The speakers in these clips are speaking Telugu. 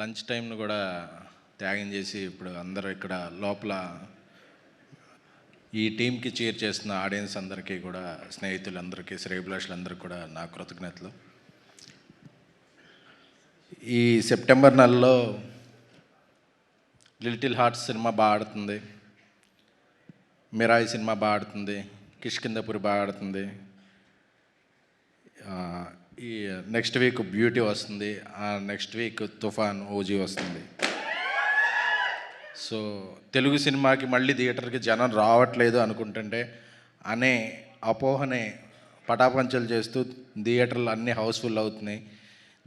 లంచ్ టైంను కూడా త్యాగం చేసి ఇప్పుడు అందరు ఇక్కడ లోపల ఈ టీంకి చీర్ చేస్తున్న ఆడియన్స్ అందరికీ కూడా స్నేహితులందరికీ శ్రేయభిలాషులందరికీ కూడా నా కృతజ్ఞతలు. ఈ సెప్టెంబర్ నెలలో లిటిల్ హార్ట్స్ సినిమా బాగా ఆడుతుంది. మిరాయి సినిమా బాగా ఆడుతుంది. కిష్కిందపురి బాగా ఆడుతుంది. ఈ నెక్స్ట్ వీక్ బ్యూటీ వస్తుంది ఆ నెక్స్ట్ వీక్ తుఫాన్ ఓజీ వస్తుంది. సో తెలుగు సినిమాకి మళ్ళీ థియేటర్కి జనం రావట్లేదు అనుకుంటుంటే అనే అపోహనే పటాపంచలు చేస్తూ థియేటర్లు అన్నీ హౌస్ఫుల్ అవుతున్నాయి.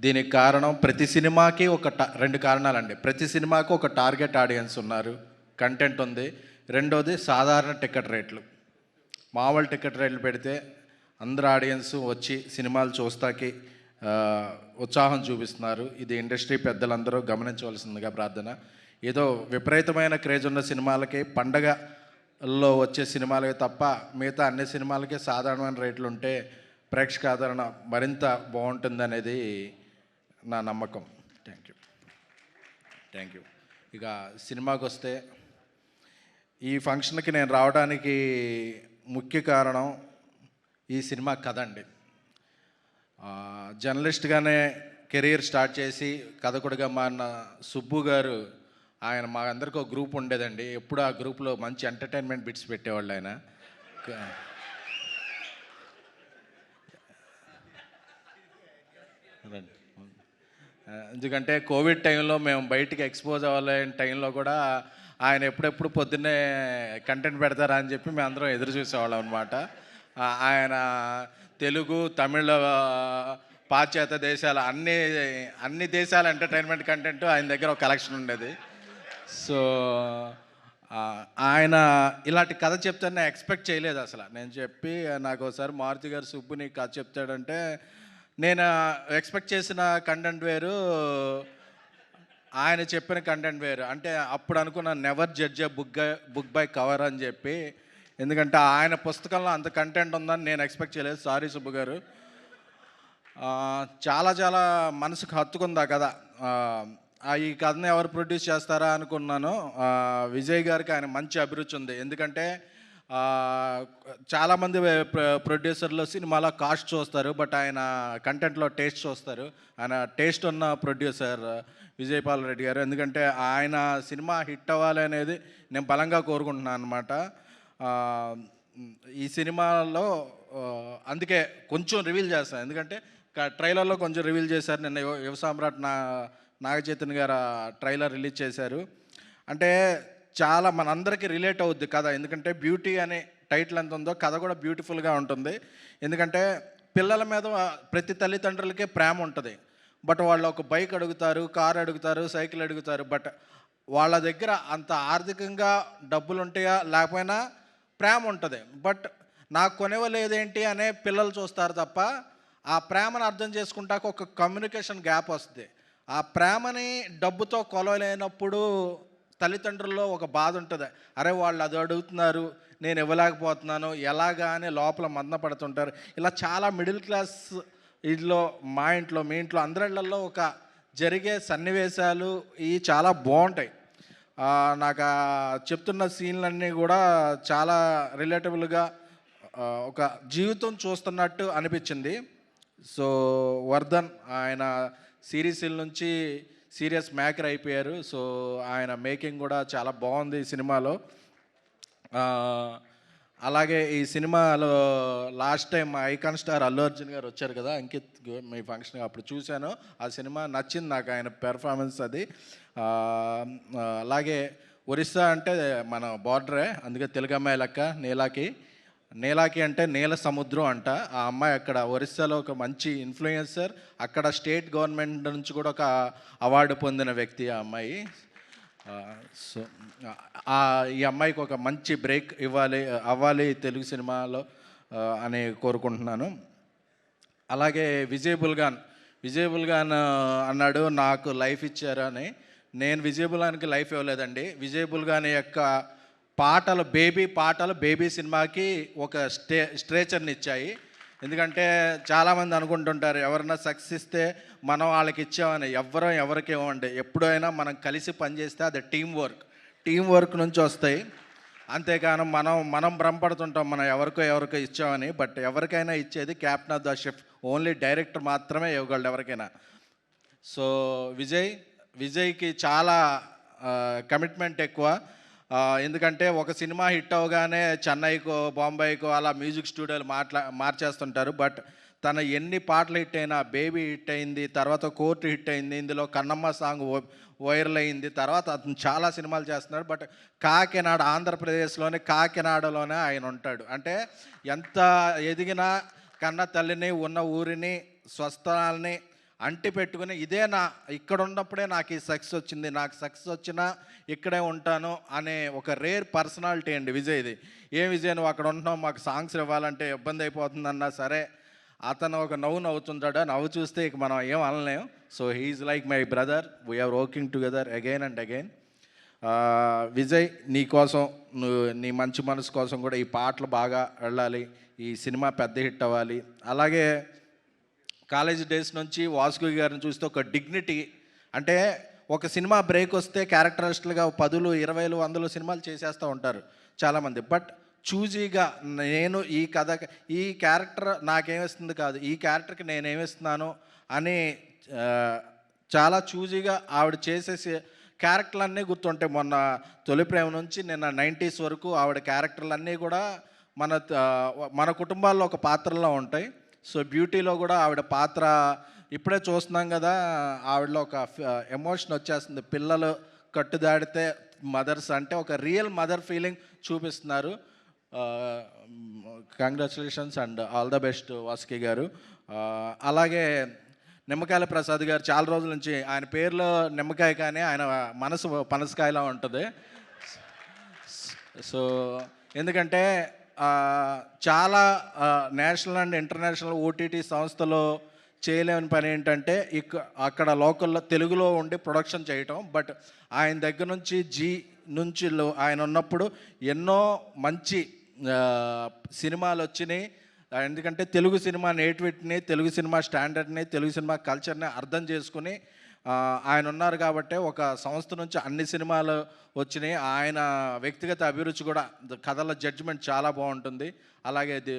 దీనికి కారణం ప్రతి సినిమాకి ఒక టా రెండు కారణాలండి. ప్రతి సినిమాకి ఒక టార్గెట్ ఆడియన్స్ ఉన్నారు కంటెంట్ ఉంది. రెండోది సాధారణ టికెట్ రేట్లు. మామూలు టికెట్ రేట్లు పెడితే అందరు ఆడియన్స్ వచ్చి సినిమాలు చూస్తాకి ఉత్సాహం చూపిస్తున్నారు. ఇది ఇండస్ట్రీ పెద్దలందరూ గమనించవలసిందిగా ప్రార్థన. ఏదో విపరీతమైన క్రేజ్ ఉన్న సినిమాలకి పండగలో వచ్చే సినిమాలకి తప్ప మిగతా అన్ని సినిమాలకి సాధారణమైన రేట్లు ఉంటే ప్రేక్షక ఆదరణ మరింత బాగుంటుందనేది నా నమ్మకం. థ్యాంక్ యూ థ్యాంక్ యూ ఇక సినిమాకి వస్తే ఈ ఫంక్షన్కి నేను రావడానికి ముఖ్య కారణం ఈ సినిమా కథ అండి. జర్నలిస్ట్గానే కెరీర్ స్టార్ట్ చేసి కథకుడిగా మారిన సుబ్బు గారు ఆయన మా అందరికి ఒక గ్రూప్ ఉండేదండి. ఎప్పుడు ఆ గ్రూప్లో మంచి ఎంటర్టైన్మెంట్ బిట్స్ పెట్టేవాళ్ళు ఆయన. ఎందుకంటే కోవిడ్ టైంలో మేము బయటికి ఎక్స్పోజ్ అవ్వలేని టైంలో కూడా ఆయన ఎప్పుడెప్పుడు పొద్దున్నే కంటెంట్ పెడతారా అని చెప్పి మేము అందరం ఎదురు చూసేవాళ్ళం అనమాట ఆయన తెలుగు తమిళ పాశ్చాత్య దేశాల అన్ని అన్ని దేశాల ఎంటర్టైన్మెంట్ కంటెంట్ ఆయన దగ్గర ఒక కలెక్షన్ ఉండేది. సో ఆయన ఇలాంటి కథ చెప్తాను నేను ఎక్స్పెక్ట్ చేయలేదు అసలు. నేను చెప్పి నాకు ఒకసారి మారుతి గారు సుబ్బు నీకు కథ చెప్తాడంటే నేను ఎక్స్పెక్ట్ చేసిన కంటెంట్ వేరు ఆయన చెప్పిన కంటెంట్ వేరు. అంటే అప్పుడు అనుకున్న never judge book book by cover అని చెప్పి ఎందుకంటే ఆయన పుస్తకంలో అంత కంటెంట్ ఉందని నేను ఎక్స్పెక్ట్ చేయలేదు. సారీ సుబ్బు గారు. చాలా చాలా మనసుకు హత్తుకుంది ఆ కథ. ఆ, ఈ కథను ఎవరు ప్రొడ్యూస్ చేస్తారా అనుకున్నాను. విజయ్ గారికి ఆయన మంచి అభిరుచి ఉంది. ఎందుకంటే చాలామంది ప్రొడ్యూసర్లు సినిమాలో కాస్ట్ చూస్తారు బట్ ఆయన కంటెంట్లో టేస్ట్ చూస్తారు. ఆయన టేస్ట్ ఉన్న ప్రొడ్యూసర్ విజయపాల్ రెడ్డి గారు. ఎందుకంటే ఆయన సినిమా హిట్ అవ్వాలి అనేది నేను బలంగా కోరుకుంటున్నాను అనమాట ఈ సినిమాలో అందుకే కొంచెం రివీల్ చేస్తాను. ఎందుకంటే ట్రైలర్లో కొంచెం రివీల్ చేశారు నిన్న యువ సామ్రాట్ నా నాగచైతన్ గారు ట్రైలర్ రిలీజ్ చేశారు. అంటే చాలా మనందరికీ రిలేట్ అవుద్ది కథ. ఎందుకంటే బ్యూటీ అనే టైటిల్ ఎంత ఉందో కథ కూడా బ్యూటిఫుల్గా ఉంటుంది. ఎందుకంటే పిల్లల మీద ప్రతి తల్లిదండ్రులకే ప్రేమ ఉంటుంది. బట్ వాళ్ళు ఒక బైక్ అడుగుతారు కార్ అడుగుతారు సైకిల్ అడుగుతారు. బట్ వాళ్ళ దగ్గర అంత ఆర్థికంగా డబ్బులు ఉంటాయా లేకపోయినా ప్రేమ ఉంటుంది. బట్ నాకు కొనివ్వలేదేంటి అనే పిల్లలు చూస్తారు తప్ప ఆ ప్రేమను అర్థం చేసుకుంటాక ఒక కమ్యూనికేషన్ గ్యాప్ వస్తుంది. ఆ ప్రేమని డబ్బుతో కొలవలేనప్పుడు తల్లిదండ్రుల్లో ఒక బాధ ఉంటుంది. అరే వాళ్ళు అది అడుగుతున్నారు నేను ఇవ్వలేకపోతున్నాను ఎలాగా అని లోపల మందపడుతుంటారు ఇలా చాలా మిడిల్ క్లాస్ ఇంట్లో మా ఇంట్లో మీ ఇంట్లో అందరిళ్ళలో ఒక జరిగే సన్నివేశాలు ఇవి చాలా బాగుంటాయి. నాకు ఆ చెప్తున్న సీన్లన్నీ కూడా చాలా రిలేటబుల్గా ఒక జీవితం చూస్తున్నట్టు అనిపించింది. సో వర్ధన్ ఆయన సిరీస్ల నుంచి సీరియస్ మేకర్ అయిపోయారు. సో ఆయన మేకింగ్ కూడా చాలా బాగుంది ఈ సినిమాలో. అలాగే ఈ సినిమాలో లాస్ట్ టైం మా ఐకాన్ స్టార్ అల్లు అర్జున్ గారు వచ్చారు కదా అంకిత్ మీ ఫంక్షన్ అప్పుడు చూశాను. ఆ సినిమా నచ్చింది నాకు ఆయన పెర్ఫార్మెన్స్ అది. అలాగే ఒరిస్సా అంటే మన బార్డరే అందుకే తెలుగు అమ్మాయి లెక్క నీలాకి. నీలాకి అంటే నీల సముద్రం అంట. ఆ అమ్మాయి అక్కడ ఒరిస్సాలో ఒక మంచి ఇన్ఫ్లుయెన్సర్ అక్కడ స్టేట్ గవర్నమెంట్ నుంచి కూడా ఒక అవార్డు పొందిన వ్యక్తి ఆ అమ్మాయి. సో ఆ, ఈ అమ్మాయికి ఒక మంచి బ్రేక్ ఇవ్వాలి అవ్వాలి తెలుగు సినిమాలో అని కోరుకుంటున్నాను. అలాగే విజయబుల్ గాన్ విజయబుల్ గాన్ అన్నాడు నాకు లైఫ్ ఇచ్చారు అని. నేను విజయబుల్ గానికి లైఫ్ ఇవ్వలేదండి. విజయబుల్ గాని యొక్క పాటలు బేబీ పాటలు బేబీ సినిమాకి ఒక స్టే స్ట్రేచర్ని ఇచ్చాయి. ఎందుకంటే చాలామంది అనుకుంటుంటారు ఎవరైనా సక్సెస్ ఇస్తే మనం వాళ్ళకి ఇచ్చామని. ఎవ్వరం ఎవరికి ఇవ్వండి ఎప్పుడైనా మనం కలిసి పనిచేస్తే అది టీం వర్క్ టీం వర్క్ నుంచి వస్తాయి. అంతేకాను మనం మనం భ్రమపడుతుంటాం మనం ఎవరికో ఎవరికో ఇచ్చామని. బట్ ఎవరికైనా ఇచ్చేది captain of the shift only director మాత్రమే ఇవ్వగలడు ఎవరికైనా. సో విజయ్ విజయ్కి చాలా కమిట్మెంట్ ఎక్కువ. ఎందుకంటే ఒక సినిమా హిట్ అవగానే చెన్నైకో బాంబేకో అలా మ్యూజిక్ స్టూడియోలు మాట్లా మార్చేస్తుంటారు. బట్ తన ఎన్ని పాటలు హిట్ అయినా బేబీ హిట్ అయింది తర్వాత కోర్టు హిట్ అయింది ఇందులో కన్నమ్మ సాంగ్ వైరల్ అయింది తర్వాత అతను చాలా సినిమాలు చేస్తున్నాడు. బట్ కాకినాడ ఆంధ్రప్రదేశ్లోనే కాకినాడలోనే ఆయన ఉంటాడు. అంటే ఎంత ఎదిగినా కన్న తల్లిని ఉన్న ఊరిని స్వస్థలాల్ని అంటి పెట్టుకుని ఇదే నా ఇక్కడ ఉన్నప్పుడే నాకు ఈ సక్సెస్ వచ్చింది నాకు సక్సెస్ వచ్చినా ఇక్కడే ఉంటాను అనే ఒక రేర్ పర్సనాలిటీ అండి విజయ్ది ఏ విజయ్ నువ్వు అక్కడ ఉంటున్నావు మాకు సాంగ్స్ ఇవ్వాలంటే ఇబ్బంది అయిపోతుందన్నా సరే అతను ఒక నవ్వు నవ్వుతుంటాడు నవ్వు చూస్తే ఇక మనం ఏం అనలేం. So he is like my brother we are working together again and again Vijay నీ కోసం నువ్వు నీ మంచి మనసు కోసం కూడా ఈ పాటలు బాగా వెళ్ళాలి ఈ సినిమా పెద్ద హిట్ అవ్వాలి. అలాగే కాలేజ్ డేస్ నుంచి వాసుకి గారిని చూస్తే ఒక డిగ్నిటీ అంటే ఒక సినిమా బ్రేక్ వస్తే క్యారెక్టరిస్టులుగా పదులు ఇరవైలు వందలు సినిమాలు చేసేస్తూ ఉంటారు చాలామంది. బట్ చూజీగా నేను ఈ కథ ఈ క్యారెక్టర్ నాకేమిస్తుంది కాదు ఈ క్యారెక్టర్కి నేనేమిస్తున్నాను అని చాలా చూజీగా ఆవిడ చేసేసి క్యారెక్టర్లన్నీ గుర్తుంటాయి. మొన్న తొలి ప్రేమ నుంచి నిన్న నైంటీస్ వరకు ఆవిడ క్యారెక్టర్లన్నీ కూడా మన మన కుటుంబాల్లో ఒక పాత్రలో ఉంటాయి. సో బ్యూటీలో కూడా ఆవిడ పాత్ర ఇప్పుడే చూస్తున్నాం కదా ఆవిడలో ఒక ఎమోషన్ వచ్చేస్తుంది. పిల్లలు కట్టుదాడితే మదర్స్ అంటే ఒక రియల్ మదర్ ఫీలింగ్ చూపిస్తున్నారు. Congratulations and all the best Vasuki garu. అలాగే నిమ్మకాయల ప్రసాద్ గారు చాలా రోజుల నుంచి ఆయన పేరులో నిమ్మకాయ కానీ ఆయన మనసు పనసకాయలా ఉంటుంది. సో ఎందుకంటే చాలా నేషనల్ అండ్ ఇంటర్నేషనల్ ఓటీటీ సంస్థలో చేయలేని పని ఏంటంటే ఇక అక్కడ లోకల్లో తెలుగులో ఉండి ప్రొడక్షన్ చేయటం. బట్ ఆయన దగ్గర నుంచి జీ నుంచి లో- ఆయన ఉన్నప్పుడు ఎన్నో మంచి సినిమాలు వచ్చినాయి. ఎందుకంటే తెలుగు సినిమా నేటివిట్ని తెలుగు సినిమా స్టాండర్డ్ని తెలుగు సినిమా కల్చర్ని అర్థం చేసుకుని ఆయన ఉన్నారు కాబట్టి ఒక సంస్థ నుంచి అన్ని సినిమాలు వచ్చినాయి. ఆయన వ్యక్తిగత అభిరుచి కూడా కథల జడ్జిమెంట్ చాలా బాగుంటుంది. అలాగే ది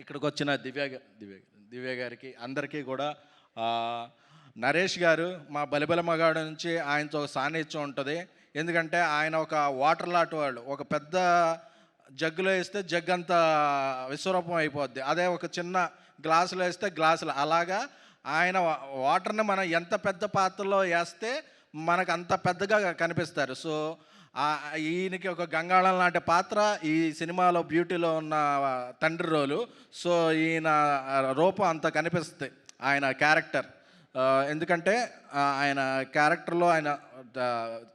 ఇక్కడికి వచ్చిన దివ్య దివ్య దివ్య గారికి అందరికీ కూడా నరేష్ గారు మా బలిబల మగాడు నుంచి ఆయనతో ఒక సాన్నిధ్యం ఉంటుంది. ఎందుకంటే ఆయన ఒక వాటర్ లాట్ వాళ్ళు ఒక పెద్ద జగ్గులో వేస్తే జగ్ అంతా విశ్వరూపం అయిపోద్ది. అదే ఒక చిన్న గ్లాసులో వేస్తే గ్లాసులు. అలాగా ఆయన వాటర్ని మనం ఎంత పెద్ద పాత్రలో వేస్తే మనకు అంత పెద్దగా కనిపిస్తారు. సో ఆ- ఈయనకి ఒక గంగాళం లాంటి పాత్ర ఈ సినిమాలో బ్యూటీలో ఉన్న తండ్రి రోలు. సో ఈయన రూపం అంత కనిపిస్తుంది ఆయన క్యారెక్టర్. ఎందుకంటే ఆయన క్యారెక్టర్లో ఆయన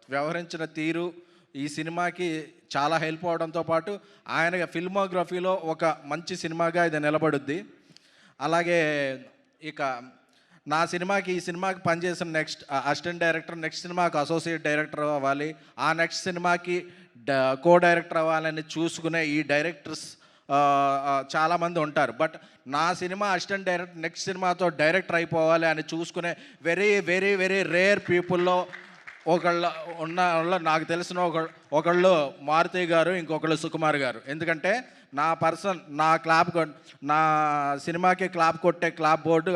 వ్యవహరించిన తీరు ఈ సినిమాకి చాలా హెల్ప్ అవడంతో పాటు ఆయన ఫిల్మోగ్రఫీలో ఒక మంచి సినిమాగా ఇది నిలబడుద్ది. అలాగే ఇక నా సినిమాకి ఈ సినిమాకి పనిచేసిన నెక్స్ట్ అసిస్టెంట్ డైరెక్టర్ నెక్స్ట్ సినిమాకి అసోసియేట్ డైరెక్టర్ అవ్వాలి. ఆ నెక్స్ట్ సినిమాకి కో డైరెక్టర్ అవ్వాలని చూసుకునే ఈ డైరెక్టర్స్ చాలామంది ఉంటారు. బట్ నా సినిమా అసిస్టెంట్ డైరెక్టర్ నెక్స్ట్ సినిమాతో డైరెక్టర్ అయిపోవాలి అని చూసుకునే వెరీ వెరీ వెరీ రేర్ పీపుల్లో ఒకళ్ళ ఉన్న నాకు తెలిసిన ఒక ఒకళ్ళు మారుతి గారు ఇంకొకళ్ళు సుకుమార్ గారు. ఎందుకంటే నా పర్సన్ నా క్లాప్ నా సినిమాకి క్లాప్ కొట్టే clap board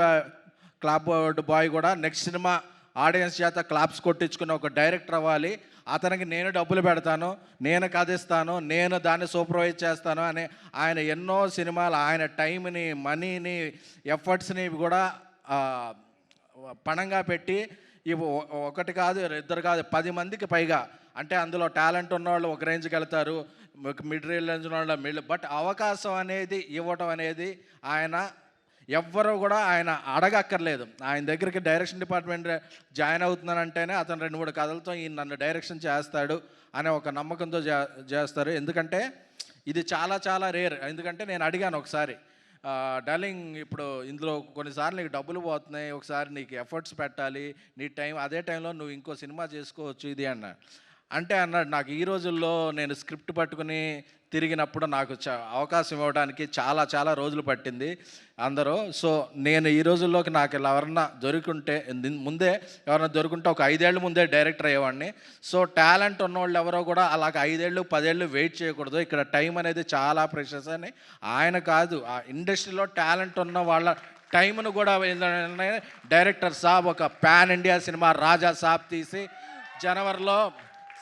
clap board boy కూడా నెక్స్ట్ సినిమా ఆడియన్స్ చేత క్లాప్స్ కొట్టించుకుని ఒక డైరెక్టర్ అవ్వాలి. అతనికి నేను డబ్బులు పెడతాను నేను కథిస్తాను నేను దాన్ని సూపర్వైజ్ చేస్తాను అని ఆయన ఎన్నో సినిమాలు ఆయన టైంని మనీని ఎఫర్ట్స్ని కూడా పణంగా పెట్టి ఇవి ఒకటి కాదు ఇద్దరు కాదు పది మందికి పైగా. అంటే అందులో టాలెంట్ ఉన్నవాళ్ళు ఒక రేంజ్కి వెళ్తారు మిడ్ రేంజ్ ఉన్నవాళ్ళు మిడ్ బట్ అవకాశం అనేది ఇవ్వటం అనేది ఆయన ఎవ్వరు కూడా ఆయన అడగక్కర్లేదు. ఆయన దగ్గరికి డైరెక్షన్ డిపార్ట్మెంట్ జాయిన్ అవుతున్నానంటేనే అతను రెండు మూడు కథలతో ఈయన నన్ను డైరెక్షన్ చేస్తాడు అనే ఒక నమ్మకంతో చే- చేస్తారు. ఎందుకంటే ఇది చాలా చాలా రేర్. ఎందుకంటే నేను అడిగాను ఒకసారి డార్లింగ్ ఇప్పుడు ఇందులో కొన్నిసార్లు నీకు డబ్బులు పోతున్నాయి ఒకసారి నీకు ఎఫర్ట్స్ పెట్టాలి నీ టైం అదే టైంలో నువ్వు ఇంకో సినిమా చేసుకోవచ్చు ఇది అన్నాడు. అంటే అన్నాడు నాకు ఈ రోజుల్లో నేను స్క్రిప్ట్ పట్టుకుని తిరిగినప్పుడు నాకు చ అవకాశం ఇవ్వడానికి చాలా చాలా రోజులు పట్టింది అందరూ. సో నేను ఈ రోజుల్లోకి నాకు ఇలా ఎవరన్నా దొరికింటే ముందే ఎవరన్నా దొరికింటే ఒక ఐదేళ్ళు ముందే డైరెక్టర్ అయ్యేవాడిని. సో టాలెంట్ ఉన్నవాళ్ళు ఎవరో కూడా అలాగ ఐదేళ్ళు పదేళ్ళు వెయిట్ చేయకూడదు. ఇక్కడ టైం అనేది చాలా ప్రెషస్ అని ఆయన కాదు. ఆ ఇండస్ట్రీలో టాలెంట్ ఉన్న వాళ్ళ టైంను కూడా ఏంటంటే డైరెక్టర్ సాబ్ ఒక పాన్ ఇండియా సినిమా రాజా సాబ్ తీసి జనవరిలో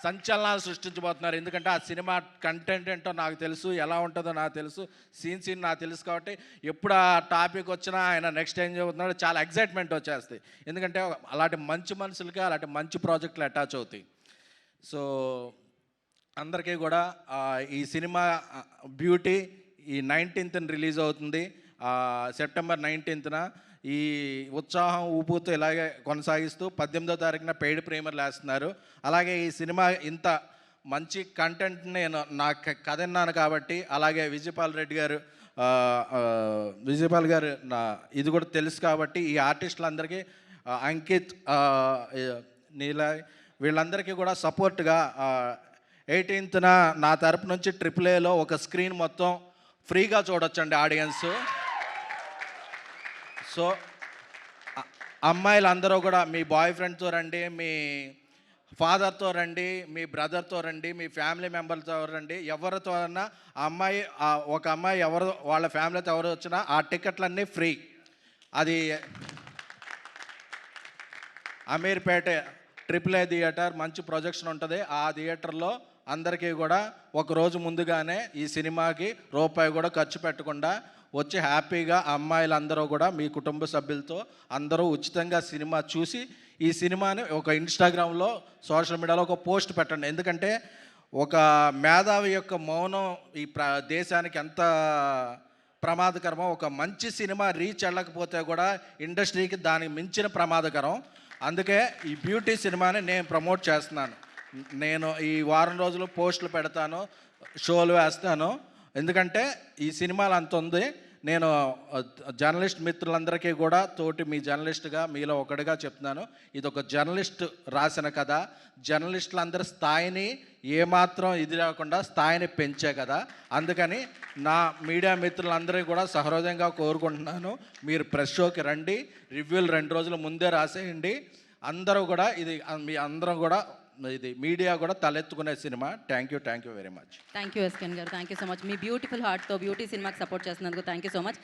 సంచలనాలు సృష్టించబోతున్నారు. ఎందుకంటే ఆ సినిమా కంటెంట్ ఏంటో నాకు తెలుసు ఎలా ఉంటుందో నాకు తెలుసు సీన్ సీన్ నాకు తెలుసు కాబట్టి ఎప్పుడు ఆ టాపిక్ వచ్చినా ఆయన నెక్స్ట్ ఏం చెబుతున్నాడు చాలా ఎక్సైట్మెంట్ వచ్చేస్తాయి ఎందుకంటే అలాంటి మంచి మనుషులకి అలాంటి మంచి ప్రాజెక్టులు అటాచ్ అవుతాయి. సో అందరికీ కూడా ఈ సినిమా బ్యూటీ ఈ నైన్టీన్త్ రిలీజ్ అవుతుంది. సెప్టెంబర్ నైన్టీన్త్న ఈ ఉత్సాహం ఊపుతో ఇలాగే కొనసాగిస్తూ పద్దెనిమిదో తారీఖున పెయిడ్ ప్రేమర్లు వేస్తున్నారు అలాగే ఈ సినిమా ఇంత మంచి కంటెంట్ నేను నా క- కథ విన్నాను కాబట్టి అలాగే విజయపాల్ రెడ్డి గారు విజయపాల్ గారు నా ఇది కూడా తెలుసు కాబట్టి ఈ ఆర్టిస్టులందరికీ అంకిత్ నీల నీలా వీళ్ళందరికీ కూడా సపోర్ట్గా ఎయిటీన్త్న నా తరపు నుంచి ట్రిపుల్ ఏలో ఒక స్క్రీన్ మొత్తం ఫ్రీగా చూడొచ్చండి ఆడియన్స్. సో అమ్మాయిలు అందరూ కూడా మీ బాయ్ ఫ్రెండ్తో రండి మీ ఫాదర్తో రండి మీ బ్రదర్తో రండి మీ ఫ్యామిలీ మెంబర్తో రండి. ఎవరితో అన్నా ఆ అమ్మాయి ఒక అమ్మాయి ఎవరు వాళ్ళ ఫ్యామిలీతో ఎవరు వచ్చినా ఆ టికెట్లన్నీ ఫ్రీ. అది అమీర్పేట ట్రిపుల్ ఏ థియేటర్ మంచి ప్రొజెక్షన్ ఉంటుంది. ఆ థియేటర్లో అందరికీ కూడా ఒక రోజు ముందుగానే ఈ సినిమాకి రూపాయి కూడా ఖర్చు పెట్టకుండా వచ్చి హ్యాపీగా అమ్మాయిలందరూ కూడా మీ కుటుంబ సభ్యులతో అందరూ ఉచితంగా సినిమా చూసి ఈ సినిమాని ఒక ఇన్స్టాగ్రామ్లో సోషల్ మీడియాలో ఒక పోస్ట్ పెట్టండి. ఎందుకంటే ఒక మేధావి యొక్క మౌనం ఈ ప్ర దేశానికి ఎంత ప్రమాదకరమో ఒక మంచి సినిమా రీచ్ వెళ్ళకపోతే కూడా ఇండస్ట్రీకి దానికి మించిన ప్రమాదకరం. అందుకే ఈ బ్యూటీ సినిమాని నేను ప్రమోట్ చేస్తున్నాను. నేను ఈ వారం రోజులు పోస్టులు పెడతాను షోలు వేస్తాను. ఎందుకంటే ఈ సినిమాలు అంత ఉంది. నేను జర్నలిస్ట్ మిత్రులందరికీ కూడా తోటి మీ జర్నలిస్ట్గా మీలో ఒకటిగా చెప్తున్నాను. ఇది ఒక జర్నలిస్ట్ రాసిన కథ. జర్నలిస్టులందరి స్థాయిని ఏమాత్రం ఇది లేకుండా స్థాయిని పెంచే కదా అందుకని నా మీడియా మిత్రులందరికీ కూడా సహృదయంగా కోరుకుంటున్నాను. మీరు ప్రెస్ షోకి రండి. రివ్యూలు రెండు రోజుల ముందే రాసేయండి. అందరూ కూడా ఇది మీ అందరం కూడా ఇది మీడియా కూడా తలెత్తుకునే cinema. Thank you thank you very much thank you SKN garu. Thank you so much me beautiful హార్ట్తో బ్యూటీ సినిమాకి సపోర్ట్ చేసినందుకు థ్యాంక్ యూ సో మచ్